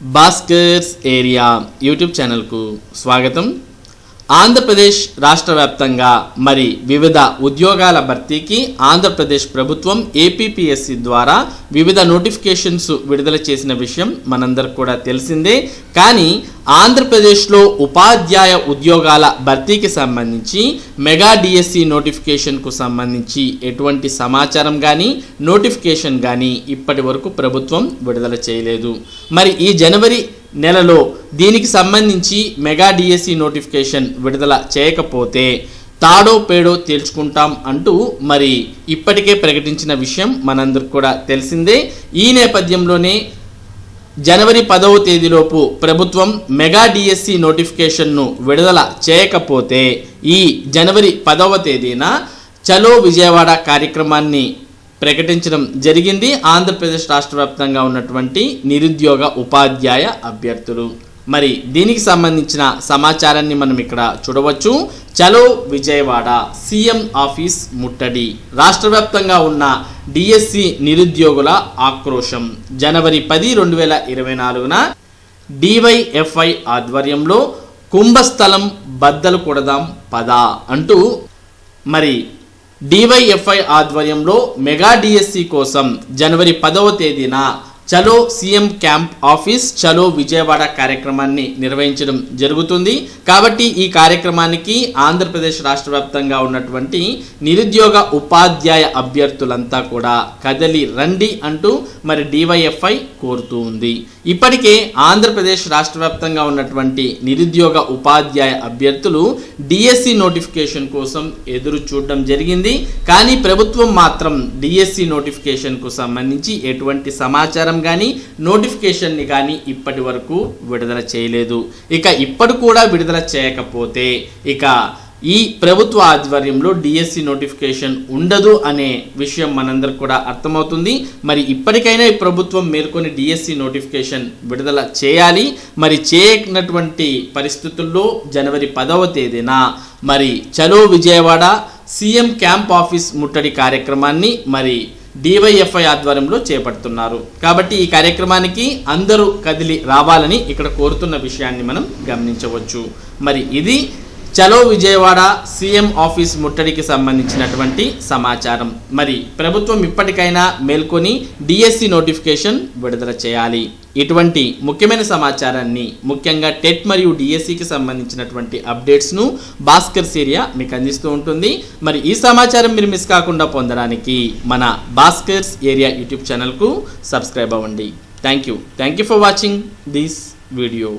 Bhaskar's area YouTube ఛానల్కు స్వాగతం ఆంధ్రప్రదేశ్ రాష్ట్ర వ్యాప్తంగా మరి వివిధ ఉద్యోగాల భర్తీకి ఆంధ్రప్రదేశ్ ప్రభుత్వం ఏపీపీఎస్సి ద్వారా వివిధ నోటిఫికేషన్స్ విడుదల చేసిన విషయం మనందరికి కూడా తెలిసిందే. కానీ ఆంధ్రప్రదేశ్లో ఉపాధ్యాయ ఉద్యోగాల భర్తీకి సంబంధించి మెగా డిఎస్సి నోటిఫికేషన్కు సంబంధించి ఎటువంటి సమాచారం కానీ నోటిఫికేషన్ కానీ ఇప్పటి వరకు ప్రభుత్వం విడుదల చేయలేదు. మరి ఈ జనవరి నెలలో దీనికి సంబంధించి మెగా డిఎస్సి నోటిఫికేషన్ విడుదల చేయకపోతే తాడో పేడో తేల్చుకుంటాం అంటూ మరి ఇప్పటికే ప్రకటించిన విషయం మనందరికి కూడా తెలిసిందే. ఈ నేపథ్యంలోనే జనవరి పదవ తేదీలోపు ప్రభుత్వం మెగా డిఎస్సి నోటిఫికేషన్ను విడుదల చేయకపోతే ఈ జనవరి పదవ తేదీన చలో విజయవాడ కార్యక్రమాన్ని ప్రకటించడం జరిగింది. ఆంధ్రప్రదేశ్ రాష్ట్ర వ్యాప్తంగా ఉన్నటువంటి నిరుద్యోగ ఉపాధ్యాయ అభ్యర్థులు. మరి దీనికి సంబంధించిన సమాచారాన్ని మనం ఇక్కడ చూడవచ్చు. చలో విజయవాడ సీఎం ఆఫీస్ ముట్టడి. రాష్ట్ర వ్యాప్తంగా ఉన్న డిఎస్సి నిరుద్యోగుల ఆక్రోశం. జనవరి పది రెండు వేల ఇరవై నాలుగున డివైఎఫ్ఐ ఆధ్వర్యంలో కుంభస్థలం బద్దలు కొడదాం పదా అంటూ మరి డివైఎఫ్ఐ ఆధ్వర్యంలో మెగా డిఎస్సి కోసం జనవరి పదవ తేదీన చలో సీఎం క్యాంప్ ఆఫీస్ చలో విజయవాడ కార్యక్రమాన్ని నిర్వహించడం జరుగుతుంది. కాబట్టి ఈ కార్యక్రమానికి ఆంధ్రప్రదేశ్ రాష్ట్ర వ్యాప్తంగా ఉన్నటువంటి నిరుద్యోగ ఉపాధ్యాయ అభ్యర్థులంతా కూడా కదలి రండి అంటూ మరి డివైఎఫ్ఐ కోరుతూ ఉంది. ఇప్పటికే ఆంధ్రప్రదేశ్ రాష్ట్ర వ్యాప్తంగా ఉన్నటువంటి నిరుద్యోగ ఉపాధ్యాయ అభ్యర్థులు డిఎస్సి నోటిఫికేషన్ కోసం ఎదురు చూడడం జరిగింది. కానీ ప్రభుత్వం మాత్రం డిఎస్సి నోటిఫికేషన్కు సంబంధించి ఎటువంటి సమాచారం కానీ నోటిఫికేషన్ని కానీ ఇప్పటి వరకు విడుదల చేయలేదు. ఇక ఇప్పటి కూడా విడుదల చేయకపోతే ఇక ఈ ప్రభుత్వ ఆధ్వర్యంలో డిఎస్సి నోటిఫికేషన్ ఉండదు అనే విషయం మనందరికి కూడా అర్థమవుతుంది. మరి ఇప్పటికైనా ఈ ప్రభుత్వం మేల్కొని డిఎస్సి నోటిఫికేషన్ విడుదల చేయాలి. మరి చేయనటువంటి పరిస్థితుల్లో జనవరి పదవ తేదీన మరి చలో విజయవాడ సీఎం క్యాంప్ ఆఫీస్ ముట్టడి కార్యక్రమాన్ని మరి డివైఎఫ్ఐ ఆధ్వర్యంలో చేపడుతున్నారు. కాబట్టి ఈ కార్యక్రమానికి అందరూ కదిలి రావాలని ఇక్కడ కోరుతున్న విషయాన్ని మనం గమనించవచ్చు. మరి ఇది చలో విజయవాడ సీఎం ఆఫీస్ ముట్టడికి సంబంధించినటువంటి సమాచారం. మరి ప్రభుత్వం ఇప్పటికైనా మేల్కొని డిఎస్సి నోటిఫికేషన్ విడుదల చేయాలి. ఇటువంటి ముఖ్యమైన సమాచారాన్ని ముఖ్యంగా టెట్ మరియు డిఎస్సికి సంబంధించినటువంటి అప్డేట్స్ను భాస్కర్ ఏరియా మీకు అందిస్తూ ఉంటుంది. మరి ఈ సమాచారం మీరు మిస్ కాకుండా పొందడానికి మన భాస్కర్స్ ఏరియా యూట్యూబ్ ఛానల్కు సబ్స్క్రైబ్ అవ్వండి. Thank you. Thank you for watching this video.